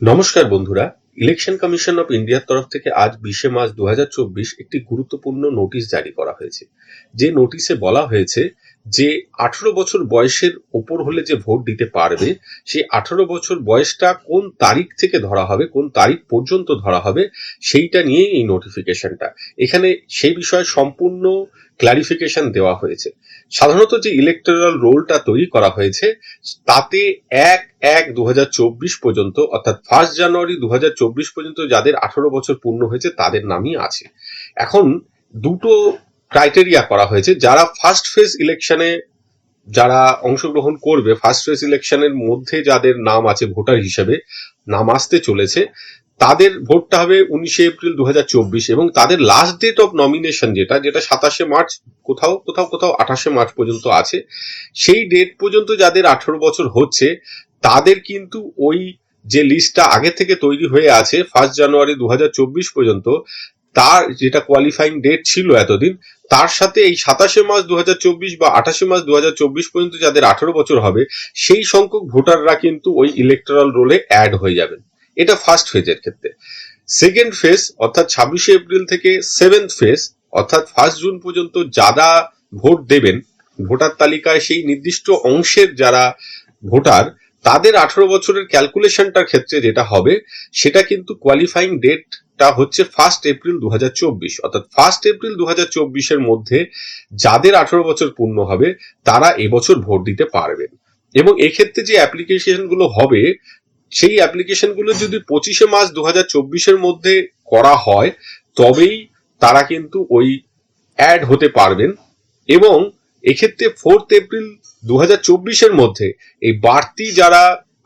নমস্কার বন্ধুরা, election commission of ইন্ডিয়ার তরফ থেকে আজ বিশে মার্চ দু হাজার চব্বিশ একটি গুরুত্বপূর্ণ নোটিশ জারি করা হয়েছে। যে নোটিশে বলা হয়েছে যে আঠারো বছর বয়সের ওপর হলে যে ভোট দিতে পারবে, সেই আঠারো বছর বয়সটা কোন তারিখ থেকে ধরা হবে, কোন তারিখ পর্যন্ত ধরা হবে, সেইটা নিয়েই এই নোটিফিকেশনটা এখানে সেই বিষয়ে সম্পূর্ণ ক্লারিফিকেশন দেওয়া হয়েছে। সাধারণত যে ইলেকট্রাল রোলটা তৈরি করা হয়েছে, তাতে এক এক দু পর্যন্ত, অর্থাৎ ফার্স্ট জানুয়ারি দু হাজার চব্বিশ পর্যন্ত যাদের আঠারো বছর পূর্ণ হয়েছে, তাদের নামই আছে। এখন দুটো ক্রাইটেরিয়া করা হয়েছে। যারা ফার্স্ট ফেজ ইলেকশনে যারা অংশগ্রহণ করবে ফার্স্ট ফেজ ইলেকশনের মধ্যে যাদের নাম আছে ভোটার হিসেবে, নাম আসতে চলেছে, তাদের ভোটটা হবে উনিশে এপ্রিল দু হাজার চব্বিশ এবং তাদের লাস্ট ডেট অফ নমিনেশন যেটা যেটা সাতাশে মার্চ, কোথাও কোথাও কোথাও আঠাশে মার্চ পর্যন্ত আছে, সেই ডেট পর্যন্ত যাদের আঠারো বছর হচ্ছে, তাদের কিন্তু ওই যে লিস্টটা আগে থেকে তৈরি হয়ে আছে ফার্স্ট জানুয়ারি দু হাজার চব্বিশ পর্যন্ত তার যেটা কোয়ালিফাইং ডেট ছিল এতদিন, তার সাথে এই সাতাশে মার্চ দু বা আঠাশে মার্চ দু পর্যন্ত যাদের আঠারো বছর হবে, সেই সংখ্যক ভোটাররা কিন্তু ওই ইলেকট্রাল রোলে অ্যাড হয়ে যাবেন। এটা ফার্স্ট ফেজের ক্ষেত্রে। সেকেন্ড ফেজ অর্থাৎ ছাব্বিশে এপ্রিল থেকে সেভেন্থ ফেজ অর্থাৎ ফার্স্ট জুন পর্যন্ত যারা ভোট দেবেন, ভোটার তালিকায় সেই নির্দিষ্ট অংশের যারা ভোটার, তাদের আঠারো বছরের ক্যালকুলেশনটার ক্ষেত্রে যেটা হবে, সেটা কিন্তু কোয়ালিফাইং ডেটটা হচ্ছে ফার্স্ট এপ্রিল দু হাজার চব্বিশ। অর্থাৎ ফার্স্ট এপ্রিল দু এর মধ্যে যাদের আঠারো বছর পূর্ণ হবে, তারা এবছর ভোট দিতে পারবেন এবং এক্ষেত্রে যে অ্যাপ্লিকেশনগুলো হবে, সেই অ্যাপ্লিকেশনগুলো যদি পঁচিশে মার্চ দু এর মধ্যে করা হয়, তবেই তারা কিন্তু ওই অ্যাড হতে পারবেন। এবং এক্ষেত্রে ফোর্থ এপ্রিল দু এর মধ্যে এই বাড়তি যারা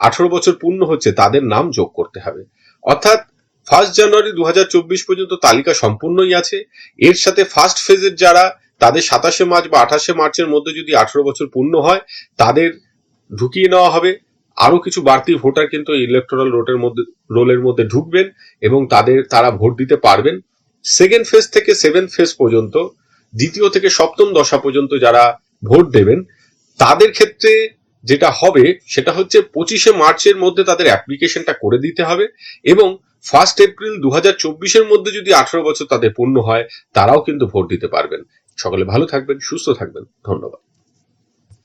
আঠারো বছর পূর্ণ হচ্ছে, তাদের নাম যোগ করতে হবে। অর্থাৎ ফার্স্ট জানুয়ারি দু হাজার চব্বিশ পর্যন্ত তালিকা সম্পূর্ণই আছে। এর সাথে ফার্স্ট ফেজের যারা, তাদের সাতাশে মার্চ বা আঠাশে মার্চের মধ্যে যদি আঠারো বছর পূর্ণ হয়, তাদের ঢুকিয়ে নেওয়া হবে। আরও কিছু বাড়তি ভোটার কিন্তু ইলেকট্রাল রোটের মধ্যে, রোলের মধ্যে ঢুকবেন এবং তাদের, তারা ভোট দিতে পারবেন। সেকেন্ড ফেজ থেকে সেভেন ফেজ পর্যন্ত, দ্বিতীয় থেকে সপ্তম দশা পর্যন্ত যারা ভোট দেবেন, তাদের ক্ষেত্রে যেটা হবে, সেটা হচ্ছে পঁচিশে মার্চের মধ্যে তাদের অ্যাপ্লিকেশনটা করে দিতে হবে এবং ফার্স্ট এপ্রিল চব্বিশ এর মধ্যে যদি আঠারো বছর তাদের পূর্ণ হয়, তারাও কিন্তু ভোট দিতে পারবেন। সকলে ভালো থাকবেন, সুস্থ থাকবেন। ধন্যবাদ।